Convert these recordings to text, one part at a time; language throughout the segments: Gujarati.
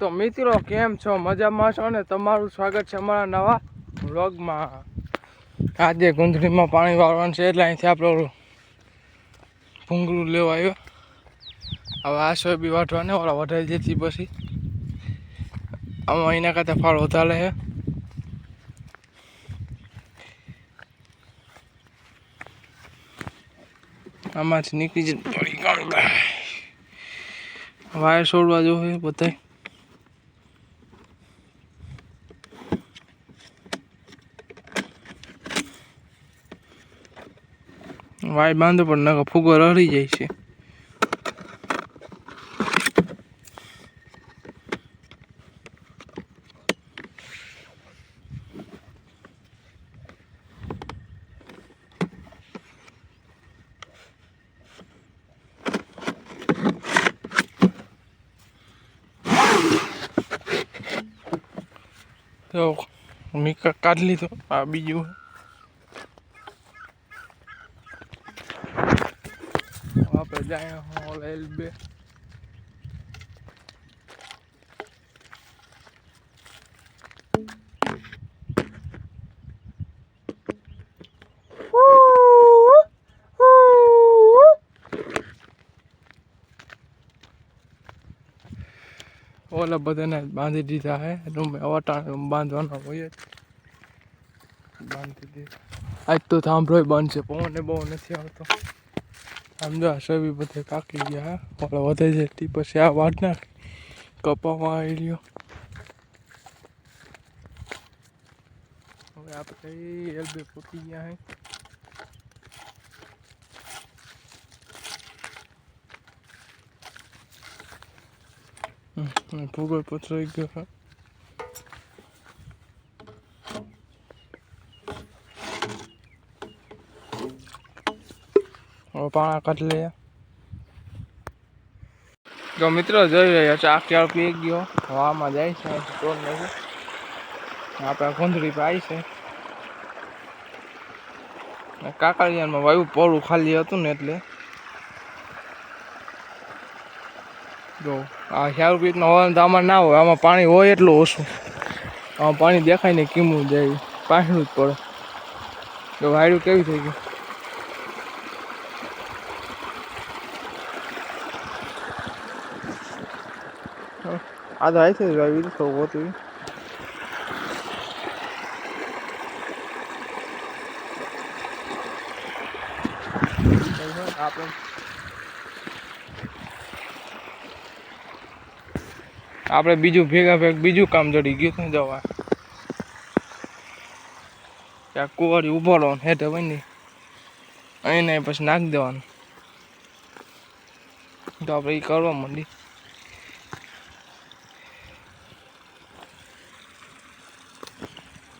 તો મિત્રો, કેમ છો? મજામાં છો ને? તમારું સ્વાગત છે અમારા નવા વ્લોગમાં. આજે ગુંદડીમાં પાણી વાળવાનું છે એટલે અહીંથી આપણે ભૂંગળું લેવા આવ્યો. હવે આ સોય વાટવાને, ઓલા વધારે જતી પછી. આમાં એના કરતાં ફાળ વધારે છે. આમાંથી નીકળી ઘણી વાયર છોડવા જોઈએ બધાય. વાય બાંધો પણ નકર ફૂગો રહી જાય છે. તો મેં કાઢ કાઢી લીધો, આ બીજું આપણે જાય ઓલા એલ બે ઓલા બધાને બાંધી દીધા હે. રૂમે રૂમ બાંધવાનો હોય જ. બાંધી દીધા. આજ તો સાંભળો બંધ છે, પવન બહુ નથી આવતો. સમજો આ બધે કાકી ગયા ઓલા વધે છે તે પછી આ વાટ નાખ કપામાં આવી રહ્યો હવે આપણે એલ બે ગયા હે. ભૂગોળ પથરાઈ ગયો. પાણા કાઢી લઈએ. તો મિત્રો જોઈ રહ્યા છે, આ કેળ પી ગયો. હવામાં જાય છે સ્ટોર નથી આપણે ગુંદડી પાઈ છે કાકાળિયામાં વાયુ પોળું ખાલી હતું ને એટલે. જો, આ ખ્યાલ પીકનો હોય તો ના હોય, આમાં પાણી હોય એટલું ઓછું. આમાં પાણી દેખાય ને, કીમું જાય પાછળું જ પડે. જો વાયુ કેવી થઈ ગયું આ આવી છે વાવી તો થોડું આપણે બીજું ભેગા ભેગ બીજું કામ જડી ગયું શું જવા. ત્યાં કુવારી ઊભો રહો હેઠે બની અહીં પછી નાખી દેવાનું. તો આપણે એ કરવા માંડી.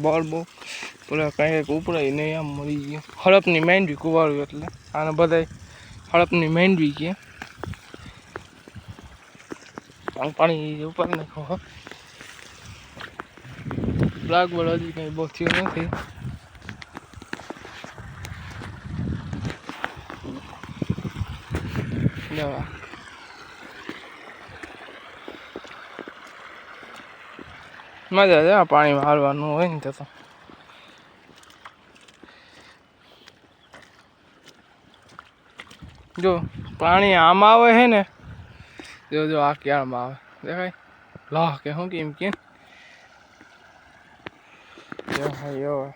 બોલ બહુ. પેલા કંઈક ઉપડાય નહીં, આમ મરી ગયો. હડપની માંડવી કુવાળું એટલે. આને બધાય હડપની માંડવી કે. પાણી ઉપર નાખો હો. બ્લાક હજી કંઈ બહુ થયું નથી. લેવા. મજા છે આ પાણીમાં હાલવાનું હોય ને તો તો. જો, પાણી આમ આવે છે ને, જો જો, આ ક્યારમાં આવે? દેખાય? લાહ કે શું કેમ કેમ? યો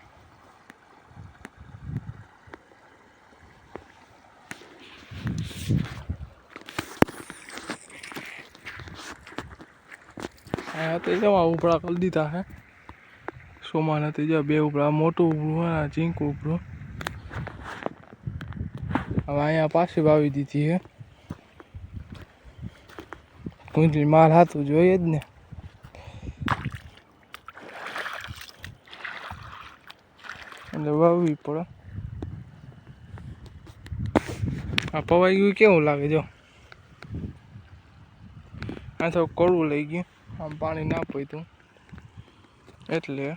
હા, તો જવા ઉપડા કરી દીધા હે? સોમાના તે જો બે ઉપડા મોટું ઉભળું હોય ને ઝીંક હવે અહીંયા પાછી વાવી દીધી હે. કુંજલી માલ હાથું જોઈએ જ ને. એટલે વાવવી પડે. આ પવાઈ ગયું કેવું લાગે જો? આ તો કડવું લઈ ગયું. આમ પાણી ના પીતું એટલે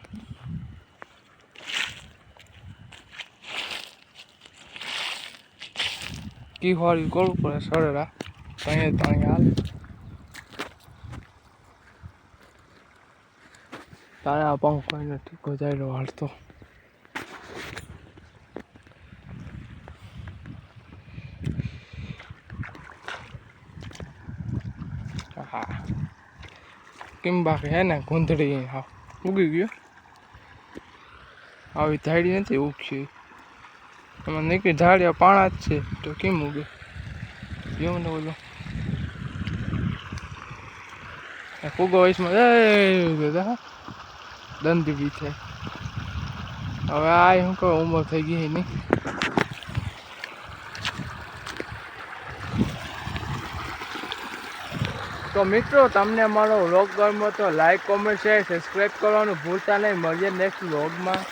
કી વાળી કરવું પડે સરેરા ત્યાં ત્યાં હાલે. તારે આ પંખ કોઈ નથી ગજાયલો હાલતો હા. કેમ બાકી હે ને ગોંધળી હા ઉગી ગયો. આવી ધાડી નથી ઉગી. એમાં નીકળી ઝાડિયા પાણા જ છે. તો કેમ ઉગે? જેવું ને બોલો ફૂગો વયસમાં, એ, ઉગે બી છે હવે આ શું કહું, ઉંમર થઈ ગઈ એની તો મિત્રો, તમને મારો વ્લોગ ગમ્યો તો લાઈક કોમેન્ટ શેર સબસ્ક્રાઈબ કરવાનું ભૂલતા નહીં. મળીએ નેક્સ્ટ વ્લોગમાં.